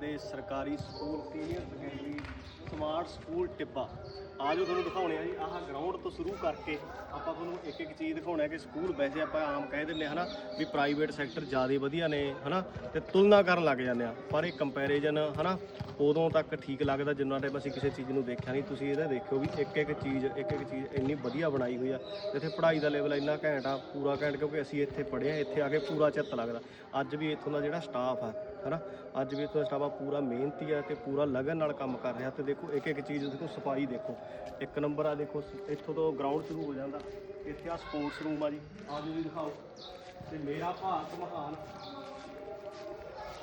ਦੇ ਸਰਕਾਰੀ school senior secondary smart school Tibba. ਆਜੋ ਤੁਹਾਨੂੰ ਦਿਖਾਉਣੇ ਆ ਜੀ, ਆਹ ਗਰਾਊਂਡ ਤੋਂ ਸ਼ੁਰੂ ਕਰਕੇ ਆਪਾਂ ਤੁਹਾਨੂੰ ਇੱਕ ਇੱਕ ਚੀਜ਼ ਦਿਖਾਉਣਾ ਕਿ ਸਕੂਲ ਵੈਸੇ ਆਪਾਂ ਆਮ ਕਹਿ ਦਿੰਦੇ ਹਾਂ ਹਨਾ ਵੀ ਪ੍ਰਾਈਵੇਟ ਸੈਕਟਰ ਜ਼ਿਆਦਾ ਵਧੀਆ ਨੇ, ਹਨਾ? ਤੇ ਤੁਲਨਾ ਕਰਨ ਲੱਗ ਜਾਂਦੇ ਆ। ਪਰ ਇਹ ਕੰਪੈਰੀਜ਼ਨ ਹਨਾ, ਉਦੋਂ ਤੱਕ ਠੀਕ ਲੱਗਦਾ ਜਿੰਨਾ ਟਾਈਮ ਅਸੀਂ ਕਿਸੇ ਚੀਜ਼ ਨੂੰ ਦੇਖਿਆ ਨਹੀਂ। ਤੁਸੀਂ ਇਹਦਾ ਦੇਖਿਓ ਵੀ ਇੱਕ ਇੱਕ ਚੀਜ਼, ਇੱਕ ਇੱਕ ਚੀਜ਼ ਇੰਨੀ ਵਧੀਆ ਬਣਾਈ ਹੋਈ ਆ। ਜਿੱਥੇ ਪੜ੍ਹਾਈ ਦਾ ਲੈਵਲ ਇੰਨਾ ਘੈਂਟ ਆ, ਪੂਰਾ ਘੈਂਟ, ਕਿਉਂਕਿ ਅਸੀਂ ਇੱਥੇ ਪੜ੍ਹੇ ਆ, ਇੱਥੇ ਆ ਕੇ ਪੂਰਾ ਚਿੱਤ ਲੱਗਦਾ। ਅੱਜ ਵੀ ਇੱਥੋਂ ਦਾ ਜਿਹੜਾ ਸਟਾਫ ਆ ਹਨਾ? ਅੱਜ ਵੀ ਇੱਥੋਂ ਦਾ ਸਟਾਫ ਪੂਰਾ ਮਿਹਨਤੀ ਆ ਤੇ ਪੂਰਾ ਲਗਨ ਨਾਲ ਕੰਮ ਕਰ ਰਿਹਾ ਤੇ ਦੇਖੋ ਇੱਕ ਇੱਕ ਚੀਜ਼ ਦੇਖੋ, ਸਫ਼ਾਈ ਦੇਖੋ। ਇੱਕ ਨੰਬਰ ਆ ਦੇਖੋ, ਇੱਥੋਂ ਤੋਂ ਗਰਾਊਂਡ ਸ਼ੁਰੂ ਹੋ ਜਾਂਦਾ। ਇੱਥੇ ਆ ਸਪੋਰਟਸ ਰੂਮ ਆ ਜੀ। ਆ ਜੀ ਦਿਖਾਓ। ਤੇ ਮੇਰਾ ਭਾਰਤ ਮਹਾਨ।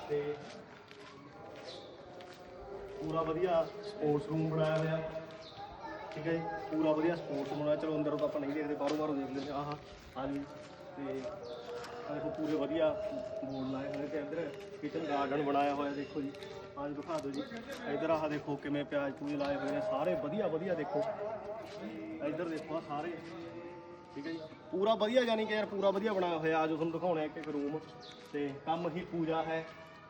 ਤੇ ਪੂਰਾ ਵਧੀਆ ਸਪੋਰਟਸ ਰੂਮ ਬਣਾਇਆ ਹੋਇਆ। ਠੀਕ ਹੈ ਜੀ? ਪੂਰਾ ਵਧੀਆ ਸਪੋਰਟਸ ਬਣਾਇਆ ਚਲੋ, ਅੰਦਰ ਤਾਂ ਆਪਾਂ ਨਹੀਂ ਦੇਖਦੇ, ਬਾਹਰੋਂ ਬਾਹਰੋਂ ਦੇਖ ਲੈਂਦੇ ਆਹ। ਹਾਂਜੀ ਤੇ ਆਹ ਦੇਖੋ, ਪੂਰੇ ਵਧੀਆ ਬੋਲ ਲਾਏ ਹੋਏ ਤੇ ਇੱਧਰ ਕਿਚਨ ਗਾਰਡਨ ਬਣਾਇਆ ਹੋਇਆ ਦੇਖੋ ਜੀ। ਆਹ ਦਿਖਾ ਦਿਓ ਜੀ। ਇੱਧਰ ਆਹ ਦੇਖੋ ਕਿਵੇਂ ਪਿਆਜ਼ ਪੂਜ ਲਾਏ ਹੋਏ ਨੇ। ਸਾਰੇ ਵਧੀਆ ਵਧੀਆ ਦੇਖੋ। ਇੱਧਰ ਦੇਖੋ ਆਹ ਸਾਰੇ। ਠੀਕ ਹੈ ਜੀ। ਪੂਰਾ ਵਧੀਆ ਯਾਨੀ ਕਿ ਯਾਰ ਪੂਰਾ ਵਧੀਆ ਬਣਾਇਆ ਹੋਇਆ। ਆਜੋ ਤੁਹਾਨੂੰ ਦਿਖਾਉਣਾ ਇੱਕ ਇੱਕ ਰੂਮ ਤੇ ਕੰਮ ਹੀ ਪੂਜਾ ਹੈ।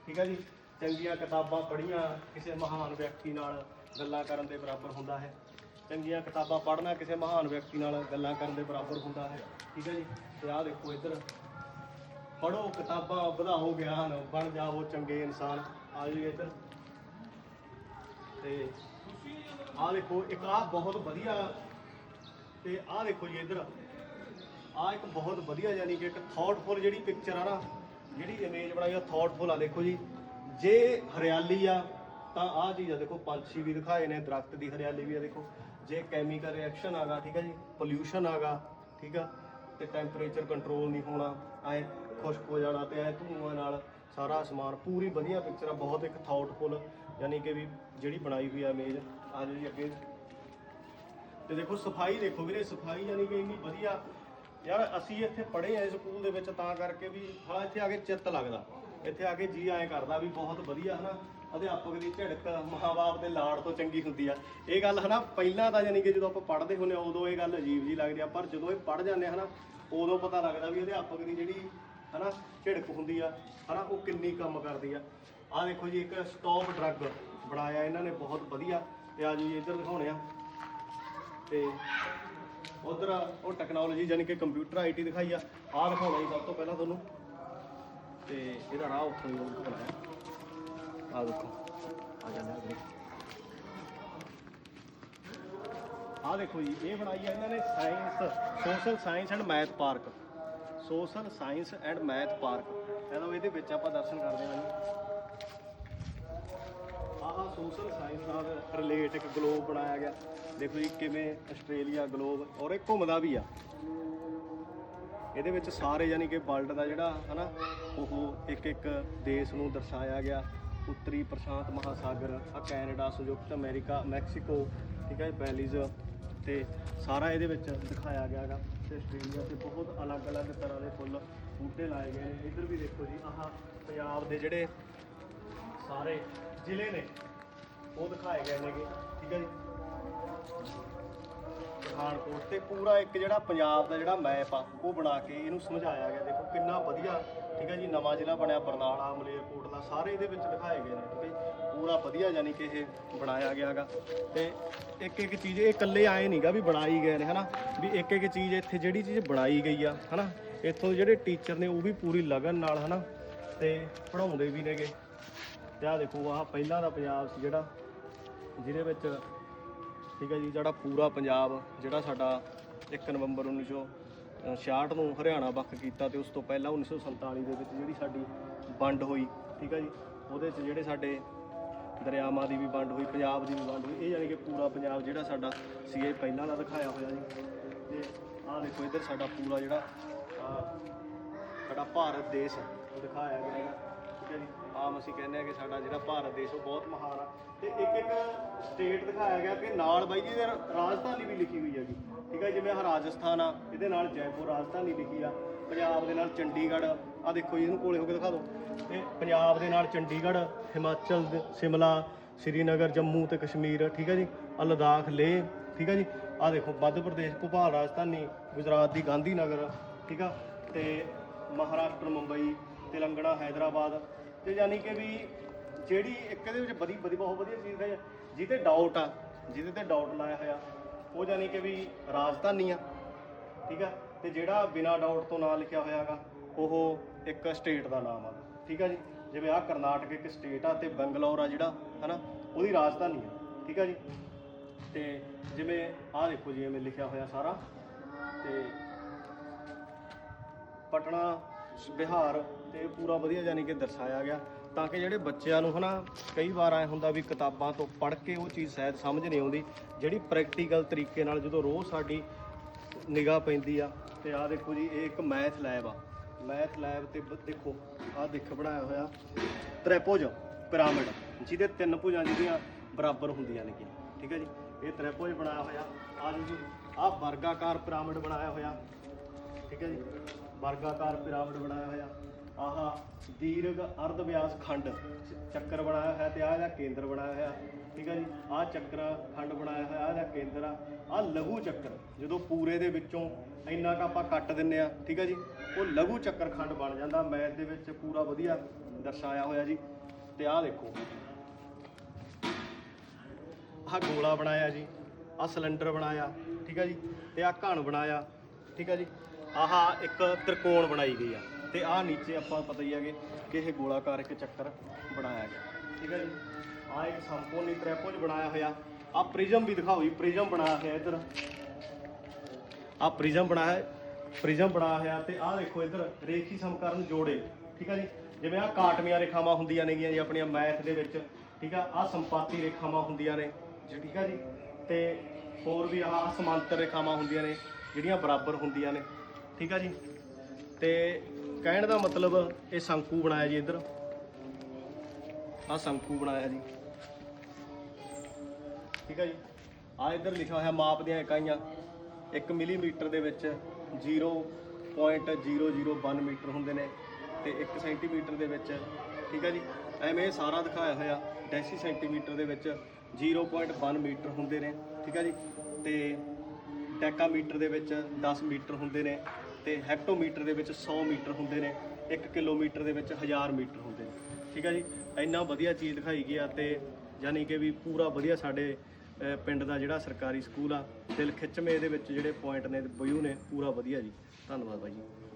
ਠੀਕ ਹੈ ਜੀ। ਚੰਗੀਆਂ ਕਿਤਾਬਾਂ ਪੜ੍ਹੀਆਂ ਕਿਸੇ ਮਹਾਨ ਵਿਅਕਤੀ ਨਾਲ ਗੱਲਾਂ ਕਰਨ ਦੇ ਬਰਾਬਰ ਹੁੰਦਾ ਹੈ। ਚੰਗੀਆਂ ਕਿਤਾਬਾਂ ਪੜ੍ਹਨਾ ਕਿਸੇ ਮਹਾਨ ਵਿਅਕਤੀ ਨਾਲ ਗੱਲਾਂ ਕਰਨ ਦੇ ਬਰਾਬਰ ਹੁੰਦਾ ਹੈ। ਠੀਕ ਹੈ ਜੀ। ਤੇ ਆਹ ਦੇਖੋ ਇੱਧਰ। ਪੜ੍ਹੋ ਕਿਤਾਬਾਂ, ਵਧਾਓ ਗਿਆਨ, ਬਣ ਜਾਵੋ ਚੰਗੇ ਇਨਸਾਨ। ਆ ਜੀ ਇੱਧਰ ਤੇ ਆਹ ਦੇਖੋ, ਇੱਕ ਆਹ ਬਹੁਤ ਵਧੀਆ ਤੇ ਆਹ ਦੇਖੋ ਜੀ ਇੱਧਰ। ਆਹ ਇੱਕ ਬਹੁਤ ਵਧੀਆ ਯਾਨੀ ਕਿ ਇੱਕ ਥਾਟਫੁਲ ਜਿਹੜੀ ਪਿਕਚਰ ਆ ਨਾ, ਜਿਹੜੀ ਇਮੇਜ ਬਣਾਈ ਆ ਥਾਟਫੁਲ ਆ ਦੇਖੋ ਜੀ। ਜੇ ਹਰਿਆਲੀ ਆ, ਤਾਂ ਆਹ ਚੀਜ਼ ਆ ਦੇਖੋ, ਪੰਛੀ ਵੀ ਦਿਖਾਏ ਨੇ, ਦਰਖਤ ਦੀ ਹਰਿਆਲੀ ਵੀ ਆ ਦੇਖੋ। ਜੇ ਕੈਮੀਕਲ ਰਿਐਕਸ਼ਨ ਆਗਾ ਠੀਕ ਆ ਜੀ ਪੋਲਿਊਸ਼ਨ ਆਗਾ ਠੀਕ ਆ। ਤੇ ਟੈਂਪਰੇਚਰ ਕੰਟਰੋਲ ਨਹੀਂ ਹੋਣਾ, ਐ ਖੁਸ਼ਕ ਹੋ ਜਾਣਾ ਤੇ ਐ ਧੂਆਂ ਨਾਲ ਸਾਰਾ ਸਮਾਨ, ਪੂਰੀ ਵਧੀਆ ਪਿਕਚਰ ਆ, ਬਹੁਤ ਇੱਕ ਥਾਟਫੁਲ ਯਾਨੀ ਕਿ ਵੀ ਜਿਹੜੀ ਬਣਾਈ ਹੋਈ ਆ ਇਮੇਜ ਆ ਜੀ ਅੱਗੇ। ਤੇ ਦੇਖੋ ਸਫ਼ਾਈ ਦੇਖੋ ਵੀਰੇ, ਸਫ਼ਾਈ ਯਾਨੀ ਕਿ ਇੰਨੀ ਵਧੀਆ, ਯਾਰ ਅਸੀਂ ਇੱਥੇ ਪੜ੍ਹੇ ਆ ਸਕੂਲ ਦੇ ਵਿੱਚ ਤਾਂ ਕਰਕੇ ਵੀ ਹਾਂ ਇੱਥੇ ਆ ਕੇ ਚਿੱਤ ਲੱਗਦਾ, ਇੱਥੇ ਆ ਕੇ ਜੀ ਐਂ ਕਰਦਾ ਵੀ ਬਹੁਤ ਵਧੀਆ ਹਨਾ। ਅਧਿਆਪਕ ਦੀ ਝਿੜਕ ਮਾਂ-ਬਾਪ ਦੇ ਲਾੜ ਤੋਂ ਚੰਗੀ ਹੁੰਦੀ ਆ। ਇਹ ਗੱਲ ਹਨਾ, ਪਹਿਲਾਂ ਤਾਂ ਯਾਨੀ ਕਿ ਜਦੋਂ ਆਪਾਂ ਪੜ੍ਹਦੇ ਹੁੰਦੇ ਆ, ਉਦੋਂ ਇਹ ਗੱਲ ਅਜੀਬ ਜੀ ਲੱਗਦੀ ਆ, ਪਰ ਜਦੋਂ ਇਹ ਪੜ੍ਹ ਜਾਂਦੇ ਆ ਹਨਾ, ਉਦੋਂ ਪਤਾ ਲੱਗਦਾ ਵੀ ਅਧਿਆਪਕ ਦੀ ਜਿਹੜੀ ਹਨਾ, ਝਿੜਕ ਹੁੰਦੀ ਆ, ਹਨਾ, ਉਹ ਕਿੰਨੀ ਕੰਮ ਕਰਦੀ ਆ। ਆ ਦੇਖੋ ਜੀ, ਇੱਕ ਸਟਾਪ ਡਰੱਗ ਬਣਾਇਆ ਇਹਨਾਂ ਨੇ, ਬਹੁਤ ਵਧੀਆ। ਤੇ ਆ ਜੀ, ਇੱਧਰ ਦਿਖਾਉਣੇ ਆ। ਤੇ ਉਧਰ ਉਹ ਟੈਕਨੋਲੋਜੀ ਯਾਨੀ ਕਿ ਕੰਪਿਊਟਰ ਆਈਟੀ ਦਿਖਾਈ ਆ। ਆਹ ਦਿਖਾਉਣਾ ਜੀ, ਸਭ ਤੋਂ ਪਹਿਲਾਂ ਤੁਹਾਨੂੰ। ਤੇ ਇਹਦਾ ਰਾਹ ਉੱਥੋਂ ਹੀ ਬਣਾਇਆ। ਆਹ ਦੇਖੋ। ਆ ਜਾਂਦੇ ਆ ਆਹ ਦੇਖੋ ਜੀ, ਇਹ ਬਣਾਈ ਹੈ ਇਹਨਾਂ ਨੇ science, social science and math park. Social science and math park. ਇਹਦਾ ਇਹਦੇ ਵਿੱਚ ਆਪਾਂ ਦਰਸ਼ਨ ਕਰਦੇ ਹਾਂ ਜੀ। ਆਹ ਸੋਸ਼ਲ ਸਾਇੰਸ ਨਾਲ ਰਿਲੇਟ ਇੱਕ ਗਲੋਬ ਬਣਾਇਆ ਗਿਆ। ਦੇਖੋ ਜੀ ਕਿਵੇਂ ਆਸਟ੍ਰੇਲੀਆ ਗਲੋਬ ਔਰ ਇਹ ਘੁੰਮਦਾ ਵੀ ਆ। ਇਹਦੇ ਵਿੱਚ ਸਾਰੇ ਯਾਨੀ ਕਿ ਵਰਲਡ ਦਾ ਜਿਹੜਾ ਹਨਾ, ਉਹ ਇੱਕ ਇੱਕ ਦੇਸ਼ ਨੂੰ ਦਰਸਾਇਆ ਗਿਆ। ਉੱਤਰੀ ਪ੍ਰਸ਼ਾਂਤ ਮਹਾਸਾਗਰ, ਆ ਕੈਨੇਡਾ, ਸੰਯੁਕਤ ਅਮਰੀਕਾ, ਮੈਕਸੀਕੋ, ਠੀਕ ਹੈ ਬੈਲੀਜ਼ ਤੇ ਸਾਰਾ ਇਹਦੇ ਵਿੱਚ ਦਿਖਾਇਆ ਗਿਆ ਹੈਗਾ ਤੇ ਆਸਟ੍ਰੇਲੀਆ ਤੇ ਬਹੁਤ ਅਲੱਗ-ਅਲੱਗ ਤਰ੍ਹਾਂ ਦੇ ਫੁੱਲ ਬੂਟੇ ਲਾਏ ਗਏ ਨੇ। ਇੱਧਰ ਵੀ ਦੇਖੋ ਜੀ, ਆਹ ਪੰਜਾਬ ਦੇ ਜਿਹੜੇ ਸਾਰੇ ਜ਼ਿਲ੍ਹੇ ਨੇ, ਉਹ ਦਿਖਾਏ ਗਏ ਨੇਗੇ, ਠੀਕ ਹੈ ਜੀ। ਪਠਾਨਕੋਟ ਤੇ ਪੂਰਾ ਇੱਕ ਜਿਹੜਾ ਪੰਜਾਬ ਦਾ ਜਿਹੜਾ ਮੈਪ ਆ, ਉਹ ਬਣਾ ਕੇ ਇਹਨੂੰ ਸਮਝਾਇਆ ਗਿਆ। ਦੇਖੋ ਕਿੰਨਾ ਵਧੀਆ, ਠੀਕ ਹੈ ਜੀ, ਨਵਾਂ ਜ਼ਿਲ੍ਹਾ ਬਣਿਆ, ਬਰਨਾਲਾ ਮਲੇਰਕੋਟਲਾ ਸਾਰੇ ਇਹਦੇ ਵਿੱਚ ਦਿਖਾਏ ਗਏ ਨੇ, ਠੀਕ ਹੈ ਪੂਰਾ ਵਧੀਆ ਯਾਨੀ ਕਿ ਇਹ ਬਣਾਇਆ ਗਿਆਗਾ ਤੇ ਇੱਕ ਇੱਕ ਚੀਜ਼, ਇਹ ਇਕੱਲੇ ਆਏ ਨਹੀਂਗਾ ਵੀ ਬਣਾਈ ਗਏ ਨੇ, ਹਨਾ? ਵੀ ਇੱਕ ਇੱਕ ਚੀਜ਼ ਇੱਥੇ ਜਿਹੜੀ ਚੀਜ਼ ਬਣਾਈ ਗਈ ਆ, ਹਨਾ? ਇੱਥੋਂ ਜਿਹੜੇ ਟੀਚਰ ਨੇ, ਉਹ ਵੀ ਪੂਰੀ ਲਗਨ ਨਾਲ, ਹਨਾ? ਤੇ ਪੜਾਉਂਦੇ ਵੀ ਨੇਗੇ। ਤੇ ਆਹ ਦੇਖੋ, ਆਹ ਪਹਿਲਾਂ ਦਾ ਪੰਜਾਬ ਸੀ ਜਿਹੜਾ, ਜਿਹਦੇ ਵਿੱਚ ਠੀਕ ਹੈ ਜੀ, ਜਿਹੜਾ ਪੂਰਾ ਪੰਜਾਬ, ਜਿਹੜਾ ਸਾਡਾ 1 ਨਵੰਬਰ 1966 ਨੂੰ ਹਰਿਆਣਾ ਵੱਖ ਕੀਤਾ ਤੇ ਉਸ ਤੋਂ ਪਹਿਲਾਂ 1947 ਦੇ ਵਿੱਚ ਜਿਹੜੀ ਸਾਡੀ ਵੰਡ ਹੋਈ, ਠੀਕ ਹੈ ਜੀ, ਉਹਦੇ 'ਚ ਜਿਹੜੇ ਸਾਡੇ ਦਰਿਆਵਾਂ ਦੀ ਵੀ ਵੰਡ ਹੋਈ, ਪੰਜਾਬ ਦੀ ਵੀ ਵੰਡ ਹੋਈ, ਇਹ ਯਾਨੀ ਕਿ ਪੂਰਾ ਪੰਜਾਬ ਜਿਹੜਾ ਸਾਡਾ ਸੀ, ਇਹ ਪਹਿਲਾਂ ਦਾ ਦਿਖਾਇਆ ਹੋਇਆ ਜੀ। ਤੇ ਆਹ ਦੇਖੋ ਇੱਧਰ ਸਾਡਾ ਪੂਰਾ ਜਿਹੜਾ ਸਾਡਾ ਭਾਰਤ ਦੇਸ਼ ਦਿਖਾਇਆ ਗਿਆ ਹੈਗਾ, ਠੀਕ ਹੈ ਜੀ। ਆਮ ਅਸੀਂ ਕਹਿੰਦੇ ਆ ਕਿ ਸਾਡਾ ਜਿਹੜਾ ਭਾਰਤ ਦੇਸ਼ ਉਹ ਬਹੁਤ ਮਹਾਨ ਆ। ਤੇ ਇੱਕ ਇੱਕ ਸਟੇਟ ਦਿਖਾਇਆ ਗਿਆ ਕਿ ਨਾਲ ਬਾਈ ਜੀ ਦੇ ਰਾਜਧਾਨੀ ਵੀ ਲਿਖੀ ਹੋਈ ਹੈਗੀ ਠੀਕ ਹੈ ਜਿਵੇਂ ਆਹ ਰਾਜਸਥਾਨ ਆ, ਇਹਦੇ ਨਾਲ ਜੈਪੁਰ ਰਾਜਧਾਨੀ ਲਿਖੀ ਆ। ਪੰਜਾਬ ਦੇ ਨਾਲ ਚੰਡੀਗੜ੍ਹ ਆ ਦੇਖੋ ਜੀ, ਇਹਨੂੰ ਕੋਲੇ ਹੋ ਕੇ ਦਿਖਾ ਦਿਓ। ਤੇ ਪੰਜਾਬ ਦੇ ਨਾਲ ਚੰਡੀਗੜ੍ਹ, ਹਿਮਾਚਲ, ਸ਼ਿਮਲਾ, ਸ੍ਰੀਨਗਰ, ਜੰਮੂ ਤੇ ਕਸ਼ਮੀਰ, ਠੀਕ ਹੈ ਜੀ ਆ ਲਦਾਖ, ਲੇਹ, ਠੀਕ ਹੈ ਜੀ। ਆ ਦੇਖੋ, ਮੱਧ ਪ੍ਰਦੇਸ਼, ਭੋਪਾਲ, ਰਾਜਧਾਨੀ, ਗੁਜਰਾਤ ਦੀ ਗਾਂਧੀ ਨਗਰ, ਠੀਕ ਆ। ਤੇ ਮਹਾਰਾਸ਼ਟਰ, ਮੁੰਬਈ ਤੇਲੰਗਣਾ ਹੈਦਰਾਬਾਦ ਤੇ ਯਾਨੀ ਕਿ ਵੀ ਜਿਹੜੀ ਇੱਕ ਇਹਦੇ ਵਿੱਚ ਬੜੀ ਬੜੀ ਬਹੁਤ ਵਧੀਆ ਚੀਜ਼ ਹੈ, ਜਿਹਦੇ ਡਾਊਟ ਆ, ਜਿਹਦੇ ਤੇ ਡਾਊਟ ਲਾਇਆ ਹੋਇਆ, ਉਹ ਯਾਨੀ ਕਿ ਵੀ ਰਾਜਧਾਨੀ ਆ, ਠੀਕ ਆ? ਤੇ ਜਿਹੜਾ ਬਿਨਾ ਡਾਊਟ ਤੋਂ ਨਾਂ ਲਿਖਿਆ ਹੋਇਆਗਾ ਉਹ ਇੱਕ ਸਟੇਟ ਦਾ ਨਾਮ ਆ, ਠੀਕ ਆ ਜੀ? ਜਿਵੇਂ ਆ ਕਰਨਾਟਕ ਇੱਕ ਸਟੇਟ ਆ ਤੇ ਬੰਗਲੌਰ ਆ ਜਿਹੜਾ, ਹਨਾ? ਉਹਦੀ ਰਾਜਧਾਨੀ ਆ, ਠੀਕ ਆ ਜੀ? ਤੇ ਜਿਵੇਂ ਆਹ ਦੇਖੋ ਜੀ ਐਵੇਂ ਲਿਖਿਆ ਹੋਇਆ ਸਾਰਾ, ਤੇ ਪਟਨਾ ਵਿਹਾਰ ਤੇ ਪੂਰਾ ਵਧੀਆ ਯਾਨੀ ਕਿ ਦਰਸਾਇਆ ਗਿਆ। ਤਾਂ ਕਿ ਜਿਹੜੇ ਬੱਚਿਆਂ ਨੂੰ ਹਨਾ, ਕਈ ਵਾਰ ਐ ਹੁੰਦਾ ਵੀ ਕਿਤਾਬਾਂ ਤੋਂ ਪੜ੍ਹ ਕੇ ਉਹ ਚੀਜ਼ ਸ਼ਾਇਦ ਸਮਝ ਨਹੀਂ ਆਉਂਦੀ, ਜਿਹੜੀ ਪ੍ਰੈਕਟੀਕਲ ਤਰੀਕੇ ਨਾਲ ਜਦੋਂ ਰੋਜ਼ ਸਾਡੀ ਨਿਗਾਹ ਪੈਂਦੀ ਆ, ਤੇ ਆਹ ਦੇਖੋ ਜੀ, ਇਹ ਇੱਕ ਮੈਥ ਲੈਬ ਆ। ਮੈਥ ਲੈਬ ਤੇ ਦੇਖੋ, ਆਹ ਦੇਖ ਬਣਾਇਆ ਹੋਇਆ ਤ੍ਰਿਭੁਜ ਪਿਰਾਮਿਡ, ਜਿਹਦੇ ਤਿੰਨ ਭੁਜਾਂ ਜਿਹੜੀਆਂ ਬਰਾਬਰ ਹੁੰਦੀਆਂ ਨੇ ਠੀਕ ਹੈ ਜੀ? ਇਹ ਤ੍ਰਿਭੁਜ ਬਣਾਇਆ ਹੋਇਆ। ਆਹ ਜੀ, ਆਹ ਵਰਗਾਕਾਰ ਪਿਰਾਮਿਡ ਬਣਾਇਆ ਹੋਇਆ। ਠੀਕ ਹੈ ਜੀ? ਵਰਗਾਕਾਰ ਪਿਰਾਮਿਡ ਬਣਾਇਆ ਹੋਇਆ। ਆਹ ਦੀਰਘ ਅਰਧ ਵਿਆਸ ਖੰਡ ਚੱਕਰ ਬਣਾਇਆ ਹੋਇਆ ਤੇ ਆਹ ਇਹਦਾ ਕੇਂਦਰ ਬਣਾਇਆ ਹੋਇਆ। ਠੀਕ ਹੈ ਜੀ? ਆਹ ਚੱਕਰ ਖੰਡ ਬਣਾਇਆ ਹੋਇਆ, ਆਹ ਇਹਦਾ ਕੇਂਦਰ ਆ। ਆਹ ਲਘੂ ਚੱਕਰ, ਜਦੋਂ ਪੂਰੇ ਦੇ ਵਿੱਚੋਂ ਇੰਨਾ ਕ ਆਪਾਂ ਕੱਟ ਦਿੰਨੇ ਆ, ਠੀਕ ਹੈ ਜੀ? ਉਹ ਲਘੂ ਚੱਕਰ ਖੰਡ ਬਣ ਜਾਂਦਾ ਮੈਥ ਦੇ ਵਿੱਚ ਪੂਰਾ ਵਧੀਆ ਦਰਸਾਇਆ ਹੋਇਆ ਜੀ। ਤੇ ਆਹ ਦੇਖੋ। ਆਹ ਗੋਲਾ ਬਣਾਇਆ ਜੀ, ਆਹ ਸਿਲੰਡਰ ਬਣਾਇਆ, ਠੀਕ ਹੈ ਜੀ? ਤੇ ਆਹ ਘਣ ਬਣਾਇਆ, ਠੀਕ ਹੈ ਜੀ? ਆਹ ਇੱਕ ਤ੍ਰਿਕੋਣ ਬਣਾਈ ਗਈ ਆ ਤੇ ਆਹ ਨੀਚੇ ਆਪਾਂ ਪਤਾ ਹੀ ਹੈਗੇ ਕਿ ਇਹ ਗੋਲਾਕਾਰ ਇੱਕ ਚੱਕਰ ਬਣਾਇਆ ਗਿਆ। ਠੀਕ ਹੈ ਜੀ? ਆਹ ਇੱਕ ਸੰਪੂਰਨ ਟ੍ਰੈਪੋਜ ਬਣਾਇਆ ਹੋਇਆ। ਆਹ ਪ੍ਰਿਜ਼ਮ ਵੀ ਦਿਖਾਓ ਜੀ, ਪ੍ਰਿਜ਼ਮ ਬਣਾਇਆ ਹੋਇਆ ਇੱਧਰ। ਆਹ ਪ੍ਰਿਜ਼ਮ ਬਣਾਇਆ ਪ੍ਰਿਜ਼ਮ ਬਣਾਇਆ ਹੋਇਆ ਤੇ ਆਹ ਦੇਖੋ ਇੱਧਰ, ਰੇਖੀ ਸਮਕਰਨ ਜੋੜੇ। ਠੀਕ ਹੈ ਜੀ? ਜਿਵੇਂ ਆਹ ਕਾਟਵੀਆਂ ਰੇਖਾਵਾਂ ਹੁੰਦੀਆਂ ਨੇਗੀਆਂ ਜੀ ਆਪਣੀਆਂ ਮੈਥ ਦੇ ਵਿੱਚ। ਠੀਕ ਆ? ਆਹ ਸੰਪਾਤੀ ਰੇਖਾਵਾਂ ਹੁੰਦੀਆਂ ਨੇ। ਜੀ ਠੀਕ ਆ ਜੀ? ਤੇ ਹੋਰ ਵੀ ਆਹ ਸਮਾਂਤਰ ਰੇਖਾਵਾਂ ਹੁੰਦੀਆਂ ਨੇ, ਜਿਹੜੀਆਂ ਬਰਾਬਰ ਹੁੰਦੀਆਂ ਨੇ। ਠੀਕ ਆ ਜੀ? ਤੇ ਕਹਿਣ ਦਾ ਮਤਲਬ ਇਹ ਸ਼ੰਕੂ ਬਣਾਇਆ ਜੀ ਇੱਧਰ। ਆਹ ਸ਼ੰਕੂ ਬਣਾਇਆ ਜੀ। ਠੀਕ ਆ ਜੀ? ਆ ਇੱਧਰ ਲਿਖਿਆ ਹੋਇਆ ਮਾਪ ਦੀਆਂ ਇਕਾਈਆਂ। 1 ਮਿਲੀਮੀਟਰ ਦੇ ਵਿੱਚ 0.001 ਮੀਟਰ ਹੁੰਦੇ ਨੇ ਤੇ 1 ਸੈਂਟੀਮੀਟਰ ਦੇ ਵਿੱਚ, ਠੀਕ ਆ ਜੀ? ਐਵੇਂ ਸਾਰਾ ਦਿਖਾਇਆ ਹੋਇਆ। ਡੈਸੀ ਸੈਂਟੀਮੀਟਰ ਦੇ ਵਿੱਚ 0.1 ਮੀਟਰ ਹੁੰਦੇ ਨੇ, ਠੀਕ ਆ ਜੀ? ਤੇ ਡੈਕਾਮੀਟਰ ਦੇ ਵਿੱਚ 10 ਮੀਟਰ ਹੁੰਦੇ ਨੇ। ਤੇ ਹੈਕਟੋਮੀਟਰ ਦੇ ਵਿੱਚ 100 ਮੀਟਰ ਹੁੰਦੇ ਨੇ 1 ਕਿਲੋਮੀਟਰ ਦੇ ਵਿੱਚ 1000 ਮੀਟਰ ਹੁੰਦੇ ਨੇ। ਠੀਕ ਆ ਜੀ? ਇੰਨਾ ਵਧੀਆ ਚੀਜ਼ ਦਿਖਾਈ ਗਈ ਆ ਤੇ ਯਾਨੀ ਕਿ ਵੀ ਪੂਰਾ ਵਧੀਆ ਸਾਡੇ ਪਿੰਡ ਦਾ ਜਿਹੜਾ ਸਰਕਾਰੀ ਸਕੂਲ ਆ, ਦਿਲ ਖਿੱਚਵੇਂ ਇਹਦੇ ਵਿੱਚ ਜਿਹੜੇ ਪੁਆਇੰਟ ਨੇ ਵਿਊ ਨੇ, ਪੂਰਾ ਵਧੀਆ ਜੀ। ਧੰਨਵਾਦ ਬਾਈ ਜੀ।